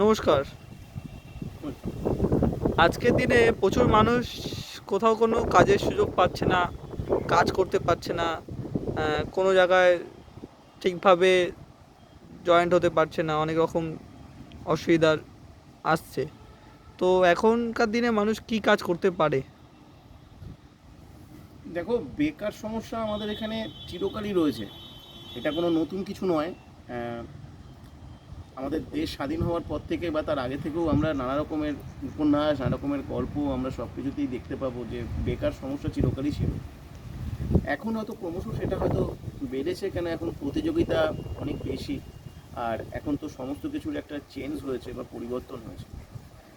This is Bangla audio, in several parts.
নমস্কার। আজকের দিনে প্রচুর মানুষ কোথাও কোনো কাজের সুযোগ পাচ্ছে না, কাজ করতে পারছে না কোনো জায়গায় ঠিকভাবে জয়েন্ট হতে পারছে না, অনেক রকম অসুবিধার আসছে। তো এখনকার দিনে মানুষ কি কাজ করতে পারে? দেখো, বেকার সমস্যা আমাদের এখানে চিরকালই রয়েছে। এটা কোনো নতুন কিছু নয়। আমাদের দেশ স্বাধীন হওয়ার পর থেকে বা তার আগে থেকেও আমরা নানা রকমের উপন্যাস, নানা রকমের গল্প আমরা সব কিছুতেই দেখতে পাবো যে বেকার সমস্যা চিরকালই ছিল। এখন হয়তো ক্রমশ সেটা হয়তো বেড়েছে কেন এখন প্রতিযোগিতা অনেক বেশি। আর এখন তো সমস্ত কিছুর একটা চেঞ্জ হয়েছে বা পরিবর্তন হয়েছে।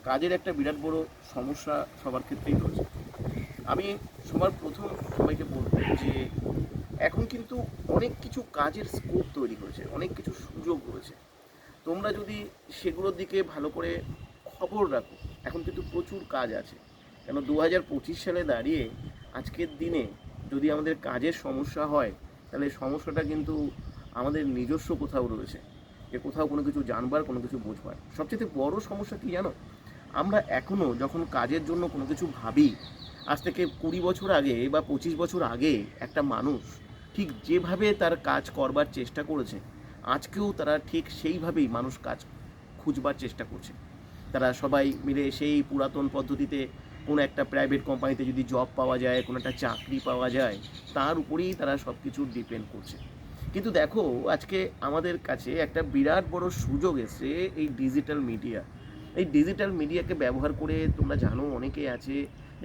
কাজের একটা বিরাট বড় সমস্যা সবার ক্ষেত্রেই রয়েছে। আমি সবার প্রথম সবাইকে বলব যে এখন কিন্তু অনেক কিছু কাজের স্কোপ তৈরি হয়েছে, অনেক কিছু সুযোগ রয়েছে। তোমরা যদি সেগুলোর দিকে ভালো করে খবর রাখো, এখন কিন্তু প্রচুর কাজ আছে। কেন দু হাজার পঁচিশ সালে দাঁড়িয়ে আজকের দিনে যদি আমাদের কাজের সমস্যা হয়, তাহলে সমস্যাটা কিন্তু আমাদের নিজস্ব কোথাও রয়েছে। যে কোথাও কোনো কিছু জানবার, কোনো কিছু বুঝবার। সবচেয়ে বড় সমস্যা কি জানো? আমরা এখনও যখন কাজের জন্য কোনো কিছু ভাবি, আজ থেকে কুড়ি বছর আগে বা পঁচিশ বছর আগে একটা মানুষ ঠিক যেভাবে তার কাজ করবার চেষ্টা করেছে আজকেও তারা ঠিক সেইভাবেই মানুষ কাজ খুঁজবার চেষ্টা করছে। তারা সবাই মিলে সেই পুরাতন পদ্ধতিতে কোনো একটা প্রাইভেট কোম্পানিতে যদি জব পাওয়া যায়, কোনো একটা চাকরি পাওয়া যায়, তার উপরেই তারা সব কিছু ডিপেন্ড করছে। কিন্তু দেখো, আজকে আমাদের কাছে একটা বিরাট বড় সুযোগ এসছে এই ডিজিটাল মিডিয়া এই ডিজিটাল মিডিয়াকে ব্যবহার করে তোমরা জানো, অনেকে আছে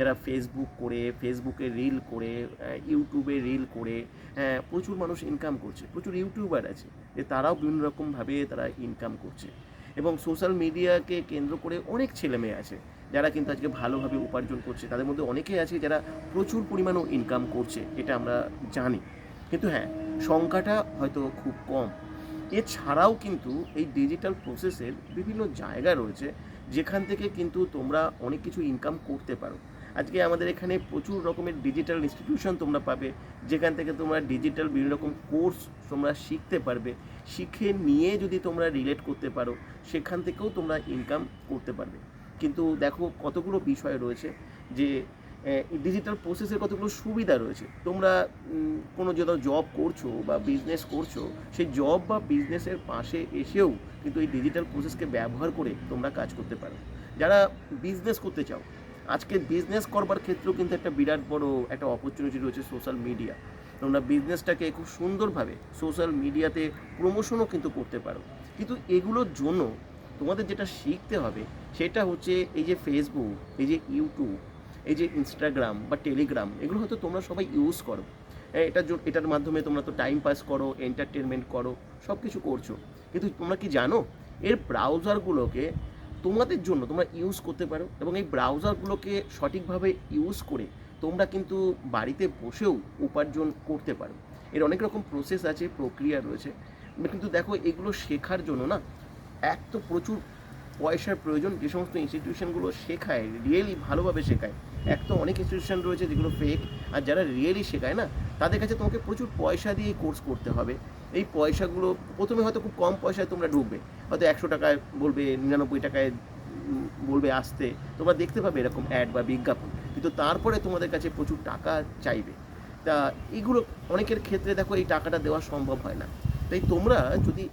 যারা ফেসবুক করে ফেসবুকে রিল করে ইউটিউবে রিল করে হ্যাঁ, প্রচুর মানুষ ইনকাম করছে প্রচুর ইউটিউবার আছে যে তারাও বিভিন্ন রকমভাবে তারা ইনকাম করছে। এবং সোশ্যাল মিডিয়াকে কেন্দ্র করে অনেক ছেলে মেয়ে আছে যারা কিন্তু আজকে ভালোভাবে উপার্জন করছে। তাদের মধ্যে অনেকেই আছে যারা প্রচুর পরিমাণেও ইনকাম করছে এটা আমরা জানি। কিন্তু হ্যাঁ সংখ্যাটা হয়তো খুব কম। এছাড়াও কিন্তু এই ডিজিটাল প্রসেসের বিভিন্ন জায়গা রয়েছে যেখান থেকে কিন্তু তোমরা অনেক কিছু ইনকাম করতে পারো। আজকে আমাদের এখানে প্রচুর রকমের ডিজিটাল ইনস্টিটিউশন তোমরা পাবে, যেখান থেকে তোমরা ডিজিটাল বিভিন্ন রকম কোর্স তোমরা শিখতে পারবে, শিখে নিয়ে যদি তোমরা রিলেট করতে পারো, সেখান থেকেও তোমরা ইনকাম করতে পারবে। কিন্তু দেখো কতগুলো বিষয় রয়েছে যে ডিজিটাল প্রসেসের কতগুলো সুবিধা রয়েছে। তোমরা কোনো যেন জব করছ বা বিজনেস করছ, সেই জব বা বিজনেসের পাশে এসেও কিন্তু এই ডিজিটাল প্রসেসকে ব্যবহার করে তোমরা কাজ করতে পারো। যারা বিজনেস করতে চাও আজকে বিজনেস করবার ক্ষেত্রেও কিন্তু একটা বিরাট বড় একটা অপরচুনিটি রয়েছে সোশ্যাল মিডিয়া তোমরা বিজনেসটাকে খুব সুন্দরভাবে সোশ্যাল মিডিয়াতে প্রমোশনও কিন্তু করতে পারো। কিন্তু এগুলোর জন্য তোমাদের যেটা শিখতে হবে সেটা হচ্ছে এই যে ফেসবুক এই যে ইউটিউব এই যে ইনস্টাগ্রাম বা টেলিগ্রাম এগুলো হয়তো তোমরা সবাই ইউজ করো। হ্যাঁ, এটার এটার মাধ্যমে তোমরা তো টাইম পাস করো এন্টারটেনমেন্ট করো সব কিছু করছ। কিন্তু তোমরা কি জানো? এর ব্রাউজারগুলোকে তোমাদের জন্য তোমরা ইউজ করতে পারো এবং এই ব্রাউজারগুলোকে সঠিকভাবে ইউজ করে তোমরা কিন্তু বাড়িতে বসেও উপার্জন করতে পারো। এর অনেক রকম প্রসেস আছে, প্রক্রিয়া রয়েছে। কিন্তু দেখো এগুলো শেখার জন্য না, এক তো প্রচুর পয়সার প্রয়োজন, যে সমস্ত ইনস্টিটিউশনগুলো শেখায় রিয়েলি ভালোভাবে শেখায়। এক তো অনেক ইনস্টিটিউশন রয়েছে যেগুলো ফেক আর যারা রিয়েলি শেখায় না, তাদের কাছে তোমাকে প্রচুর পয়সা দিয়ে কোর্স করতে হবে। এই পয়সাগুলো, প্রথমে হয়তো খুব কম পয়সায় তোমরা ঢুকবে। হয়তো একশো টাকায় বলবে, নিরানব্বই টাকায় বলবে আসতে। তোমরা দেখতে পাবে এরকম অ্যাড বা বিজ্ঞাপন। কিন্তু তারপরে তোমাদের কাছে প্রচুর টাকা চাইবে। তা এগুলো অনেকের ক্ষেত্রে দেখো এই টাকাটা দেওয়া সম্ভব হয় না। তাই তোমরা যদি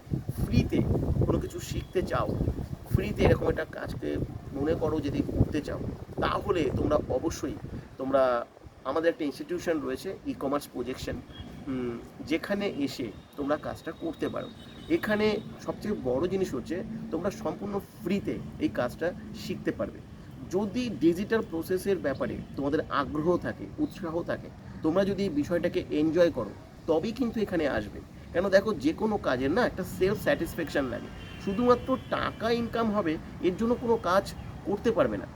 ফ্রিতে কোনো কিছু শিখতে চাও ফ্রিতে এরকম একটা কাজকে মনে করো যদি করতে চাও, তাহলে তোমরা অবশ্যই তোমরা আমাদের একটা ইনস্টিটিউশন রয়েছে ই কমার্স প্রজেকশন যেখানে এসে তোমরা কাজটা করতে পারো। এখানে সবচেয়ে বড় জিনিস হচ্ছে তোমরা সম্পূর্ণ ফ্রিতে এই কাজটা শিখতে পারবে। যদি ডিজিটাল প্রসেসের ব্যাপারে তোমাদের আগ্রহ থাকে, উৎসাহ থাকে, তোমরা যদি এই বিষয়টাকে এনজয় করো, তবেই কিন্তু এখানে আসবে। কেন দেখো, যে কোনো কাজের না একটা সেলফ স্যাটিসফ্যাকশন লাগে। শুধুমাত্র টাকা ইনকাম হবে, এর জন্য কোনো কাজ করতে পারবে না।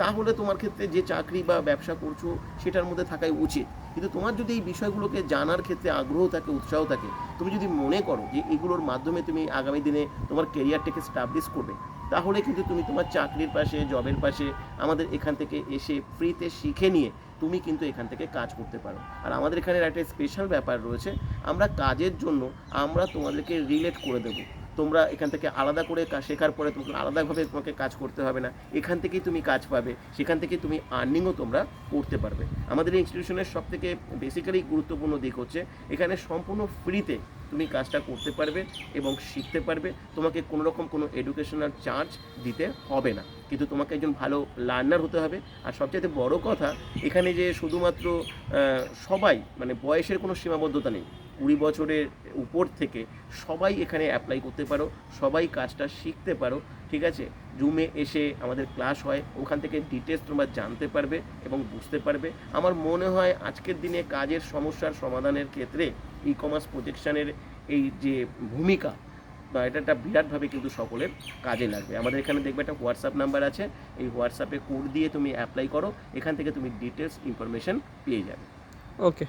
তাহলে তোমার ক্ষেত্রে যে চাকরি বা ব্যবসা করছ, সেটার মধ্যে থাকাই উচিত। কিন্তু তোমার যদি এই বিষয়গুলোকে জানার ক্ষেত্রে আগ্রহ থাকে, উৎসাহ থাকে, তুমি যদি মনে করো যে এগুলোর মাধ্যমে তুমি আগামী দিনে তোমার কেরিয়ারটাকে স্টাবলিশ করবে, তাহলে কিন্তু তুমি তোমার চাকরির পাশে, জবের পাশে, আমাদের এখান থেকে এসে ফ্রিতে শিখে নিয়ে তুমি কিন্তু এখান থেকে কাজ করতে পারো। আর আমাদের এখানে একটা স্পেশাল ব্যাপার রয়েছে, আমরা কাজের জন্য আমরা তোমাদেরকে রিলেট করে দেবো। তোমরা এখান থেকে আলাদা করে শেখার পরে তোমাকে আলাদাভাবে তোমাকে কাজ করতে হবে না। এখান থেকেই তুমি কাজ পাবে, সেখান থেকে তুমি আর্নিংও তোমরা করতে পারবে। আমাদের ইনস্টিটিউশনের সব থেকে বেসিক্যালি গুরুত্বপূর্ণ দিক হচ্ছে, এখানে সম্পূর্ণ ফ্রিতে তুমি কাজটা করতে পারবে এবং শিখতে পারবে। তোমাকে কোনো রকম কোনো এডুকেশনাল চার্জ দিতে হবে না। কিন্তু তোমাকে একজন ভালো লার্নার হতে হবে। আর সবচেয়ে বড় কথা, এখানে যে শুধুমাত্র সবাই মানে বয়সের কোনো সীমাবদ্ধতা নেই। কুড়ি বছরের উপর থেকে সবাই এখানে অ্যাপ্লাই করতে পারো, সবাই কাজটা শিখতে পারো, ঠিক আছে? জুমে এসে আমাদের ক্লাস হয়, ওখান থেকে ডিটেলস তোমরা জানতে পারবে এবং বুঝতে পারবে। আমার মনে হয় আজকের দিনে কাজের সমস্যার সমাধানের ক্ষেত্রে ই কমার্স প্রজেকশনের এই যে ভূমিকা, বা এটা একটা বিরাটভাবে কিন্তু সকলের কাজে লাগবে। আমাদের এখানে দেখবে একটা হোয়াটসঅ্যাপ নাম্বার আছে, এই হোয়াটসঅ্যাপে কোড দিয়ে তুমি অ্যাপ্লাই করো, এখান থেকে তুমি ডিটেলস ইনফরমেশন পেয়ে যাবে। ওকে